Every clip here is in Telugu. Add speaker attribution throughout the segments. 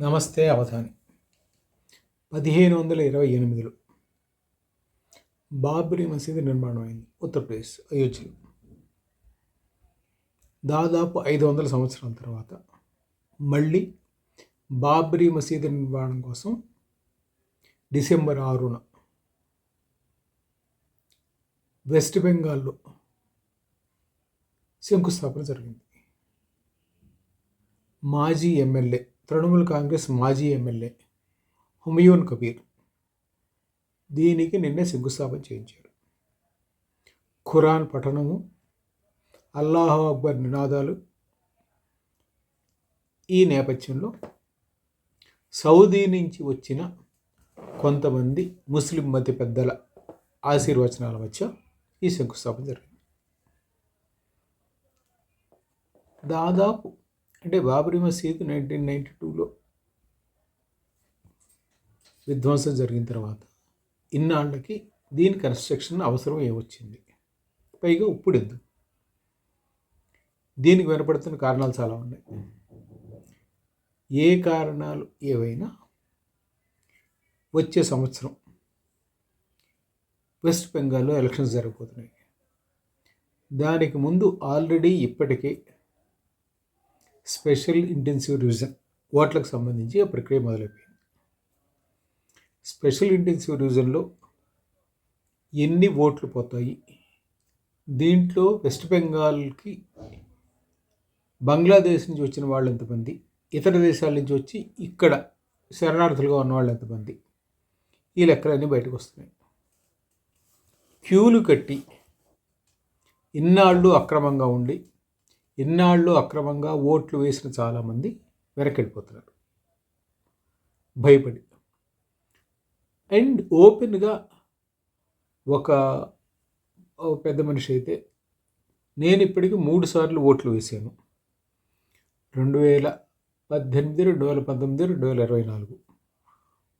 Speaker 1: నమస్తే అవధాని. పదిహేను వందల ఇరవై ఎనిమిదిలో బాబ్రీ మసీదు నిర్మాణం అయింది ఉత్తరప్రదేశ్ అయోధ్యలో. దాదాపు ఐదు వందల సంవత్సరాల తర్వాత మళ్ళీ బాబ్రీ మసీదు నిర్మాణం కోసం డిసెంబర్ ఆరున వెస్ట్ బెంగాల్లో శంకుస్థాపన జరిగింది. మాజీ ఎమ్మెల్యే తృణమూల్ కాంగ్రెస్ మాజీ ఎమ్మెల్యే హుమయూన్ కబీర్ దీనికి నిన్నే శంకుస్థాపన చేయించారు. ఖురాన్ పఠనము అల్లాహ్ అక్బర్ నినాదాలు ఈ నేపథ్యంలో సౌదీ నుంచి వచ్చిన కొంతమంది ముస్లిం మతి పెద్దల ఆశీర్వచనాల మధ్య ఈ శంకుస్థాపన జరిగింది. దాదాపు అంటే బాబరీ మసీద్ నైన్టీన్ నైంటీ టూలో విధ్వంసం జరిగిన తర్వాత ఇన్నాళ్ళకి దీని కన్స్ట్రక్షన్ అవసరం ఏమొచ్చింది పైగా ఇప్పుడు ఎందుకు? దీనికి వినపడుతున్న కారణాలు చాలా ఉన్నాయి. ఏ కారణాలు ఏవైనా వచ్చే సంవత్సరం వెస్ట్ బెంగాల్లో ఎలక్షన్స్ జరగబోతున్నాయి. దానికి ముందు ఆల్రెడీ ఇప్పటికే స్పెషల్ ఇంటెన్సివ్ రివిజన్ ఓట్లకు సంబంధించి ఆ ప్రక్రియ మొదలైపోయింది. స్పెషల్ ఇంటెన్సివ్ రివిజన్లో ఎన్ని ఓట్లు పోతాయి? దీంట్లో వెస్ట్ బెంగాల్కి బంగ్లాదేశ్ నుంచి వచ్చిన వాళ్ళు ఎంతమంది? ఇతర దేశాల నుంచి వచ్చి ఇక్కడ శరణార్థులుగా ఉన్నవాళ్ళు ఎంతమంది? ఈ లెక్కలన్నీ బయటకు వస్తున్నాయి. క్యూలు కట్టి ఇన్నాళ్ళు అక్రమంగా ఉండి ఇన్నాళ్ళు అక్రమంగా ఓట్లు వేసిన చాలామంది వెనకెళ్ళిపోతున్నారు. భయపడి. అండ్ ఓపెన్గా ఒక పెద్ద మనిషి అయితే నేను ఇప్పటికీ మూడు సార్లు ఓట్లు వేసాను. రెండు వేల పద్దెనిమిది రెండు వేల పంతొమ్మిది రెండు వేల ఇరవై నాలుగు.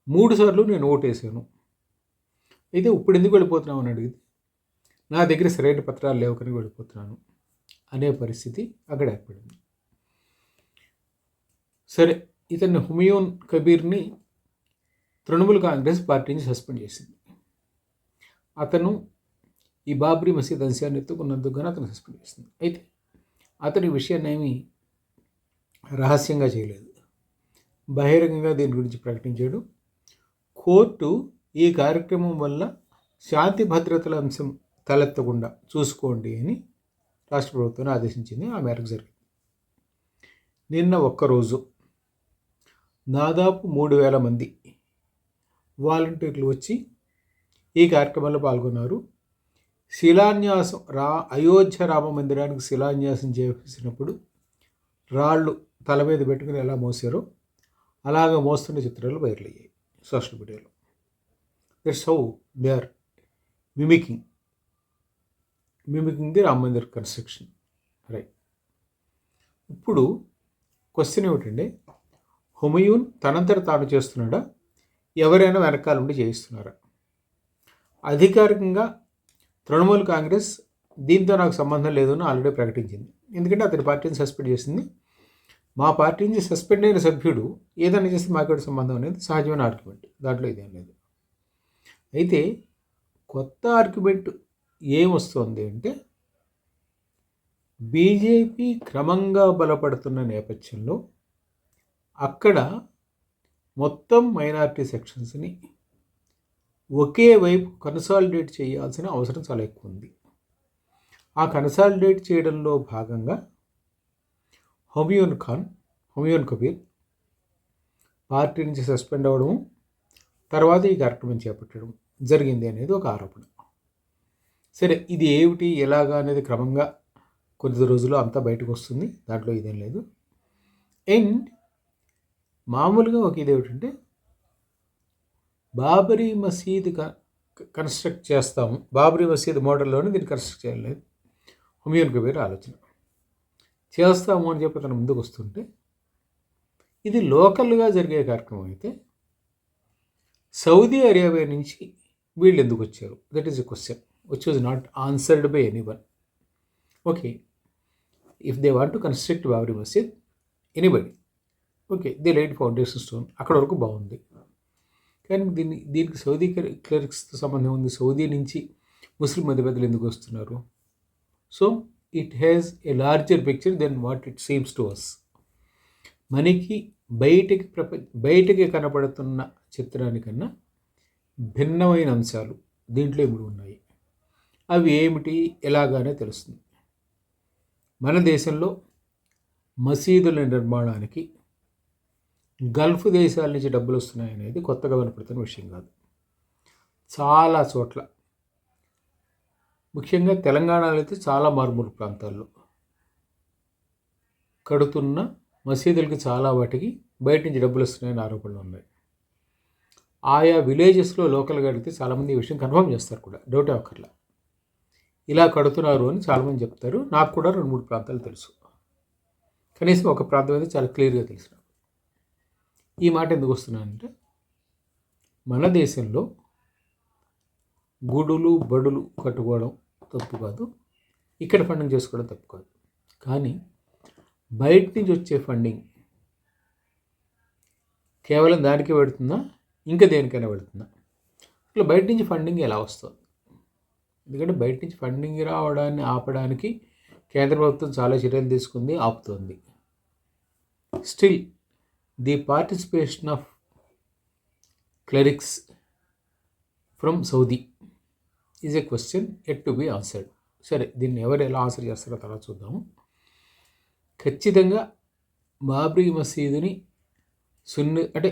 Speaker 1: మూడు సార్లు నేను ఓటు వేసాను. అయితే ఇప్పుడు ఎందుకు వెళ్ళిపోతున్నావు అని అడిగితే నా దగ్గర సరైన పత్రాలు లేవు కనుక వెళ్ళిపోతున్నాను. అనే పరిస్థితి అక్కడ ఏర్పడింది. సరే ఇతన్ని హుమయూన్ కబీర్ని తృణమూల్ కాంగ్రెస్ పార్టీ నుంచి సస్పెండ్ చేసింది. అతను ఈ బాబ్రీ మసీద్ అంశాన్ని ఎత్తుకున్నందుకు కానీ అతను సస్పెండ్ చేసింది. అయితే అతని విషయాన్ని ఏమీ రహస్యంగా చేయలేదు. బహిరంగంగా దీని గురించి ప్రకటించాడు. కోర్టు ఈ కార్యక్రమం వల్ల శాంతి భద్రతల అంశం తలెత్తకుండా చూసుకోండి అని రాష్ట్ర ప్రభుత్వాన్ని ఆదేశించింది ఆ మేరకు జరిగింది. నిన్న ఒక్కరోజు దాదాపు మూడు వేల మంది వాలంటీర్లు వచ్చి ఈ కార్యక్రమంలో పాల్గొన్నారు. శిలాన్యాసం రా అయోధ్య రామ మందిరానికి శిలాన్యాసం చేసినప్పుడు రాళ్ళు తల మీద పెట్టుకుని ఎలా మోసారో అలాగ మోస్తున్న చిత్రాలు వైరల్ అయ్యాయి సోషల్ మీడియాలో. That's how they are mimicking mimicking the Ram Mandir construction. Right ఇప్పుడు క్వశ్చన్ ఏమిటండి? హుమయూన్ తనంతట తాను చేస్తున్నాడా? ఎవరైనా వెనకాల ఉండి చేయిస్తున్నారా అధికారికంగా తృణమూల్ కాంగ్రెస్ దీంతో నాకు సంబంధం లేదని ఆల్రెడీ ప్రకటించింది. ఎందుకంటే అతని పార్టీని సస్పెండ్ చేసింది. మా పార్టీ నుంచి సస్పెండ్ అయిన సభ్యుడు ఏదైనా చేస్తే మాకు సంబంధం అనేది సహజమైన ఆర్గ్యుమెంట్ దాంట్లో ఇదేం లేదు. అయితే కొత్త ఆర్గ్యుమెంట్ ఏమొస్తుంది అంటే బీజేపీ క్రమంగా బలపడుతున్న నేపథ్యంలో అక్కడ మొత్తం మైనారిటీ సెక్షన్స్ని ఒకే వైపు కన్సాలిడేట్ చేయాల్సిన అవసరం చాలా ఎక్కువ ఉంది. ఆ కన్సాలిడేట్ చేయడంలో భాగంగా హుమయూన్ ఖాన్ హుమయూన్ కబీర్ పార్టీ నుంచి సస్పెండ్ అవ్వడం తర్వాత ఈ కార్యక్రమం చేపట్టడం జరిగింది అనేది ఒక ఆరోపణ. సరే ఇది ఏమిటి? ఎలాగా అనేది క్రమంగా కొద్ది రోజుల్లో అంతా బయటకు వస్తుంది. దాంట్లో ఇదేం లేదు. అండ్ మామూలుగా ఒక ఇది ఏమిటంటే బాబరీ మసీద్ కన్స్ట్రక్ట్ చేస్తాము. బాబరీ మసీద్ మోడల్లోనే దీన్ని కన్స్ట్రక్ట్ చేయలేదు. హుమయూన్ కబీర్ ఆలోచన. చేస్తాము అని చెప్పి తను ముందుకు వస్తుంటే ఇది లోకల్గా జరిగే కార్యక్రమం అయితే సౌదీ అరేబియా నుంచి వీళ్ళు ఎందుకు వచ్చారు? That is a question which was not answered by anyone. Okay, if they want to construct Babri Masjid, anybody okay the light foundation stone అక్కడ వరకు బాగుంది. కానీ దీన్ని దీనికి సౌదీ క్లర్క్స్తో సంబంధం ఉంది. సౌదీ నుంచి ముస్లిం మధ్యపెద్దలు ఎందుకు వస్తున్నారు? So it has a larger picture then what it seems to us మనకి బయటికి ప్రపంచ బయటికి కనపడుతున్న చిత్రానికన్నా భిన్నమైన అంశాలు దీంట్లో ఇప్పుడు ఉన్నాయి. అవి ఏమిటి? ఎలాగానే తెలుస్తుంది. మన దేశంలో మసీదుల నిర్మాణానికి గల్ఫ్ దేశాల నుంచి డబ్బులు వస్తున్నాయనేది కొత్తగా వినపడుతున్న విషయం కాదు. చాలా చోట్ల ముఖ్యంగా తెలంగాణలో అయితే చాలా మారుమూల ప్రాంతాల్లో కడుతున్న మసీదులకి చాలా వాటికి బయట నుంచి డబ్బులు వస్తున్నాయని ఆరోపణలు ఉన్నాయి. ఆయా విలేజెస్లో లోకల్గా అడిగితే చాలామంది ఈ విషయం కన్ఫర్మ్ చేస్తారు కూడా డౌట్ అక్కర్లా ఇలా కడుతున్నారు అని చాలామంది చెప్తారు. నాకు కూడా రెండు మూడు ప్రాంతాలు తెలుసు. కనీసం ఒక ప్రాంతం అయితే చాలా క్లియర్గా తెలుసు ఈ మాట ఎందుకు వస్తున్నానంటే మన దేశంలో గుడులు బడులు కట్టుకోవడం తప్పు కాదు. ఇక్కడ ఫండింగ్ చేసుకోవడం తప్పు కాదు. కానీ బయట నుంచి వచ్చే ఫండింగ్ కేవలం దానికే పెడుతుందా? ఇంకా దేనికైనా పెడుతుందా? అసలు బయట నుంచి ఫండింగ్ ఎలా వస్తుంది? ఎందుకంటే బయట నుంచి ఫండింగ్ రావడాన్ని ఆపడానికి కేంద్ర ప్రభుత్వం చాలా చర్యలు తీసుకుంది ఆపుతోంది. Still the participation of clerics from Saudi is a question yet to be answered సరే దీన్ని ఎవరు ఎలా ఆన్సర్ చేస్తారో తర్వాత చూద్దాము. ఖచ్చితంగా బాబ్రీ మసీదుని సున్ని అంటే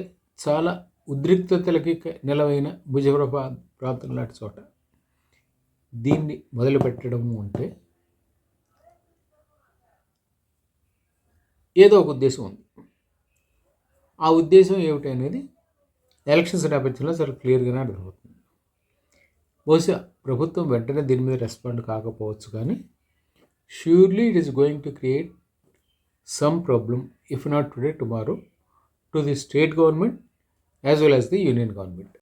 Speaker 1: చాలా ఉద్రిక్తతలకి నిలవైన భుజప్రభా ప్రాంతం లాంటి చోట దీన్ని మొదలుపెట్టడము అంటే ఏదో ఒక ఉద్దేశం ఉంది. ఆ ఉద్దేశం ఏమిటి అనేది ఎలక్షన్స్ నేపథ్యంలో చాలా క్లియర్గానే అర్థమవుతుంది. బహుశా ప్రభుత్వం వెంటనే దీని మీద రెస్పాండ్ కాకపోవచ్చు కానీ surely it is going to create some problem if not today tomorrow to the state government as well as the union government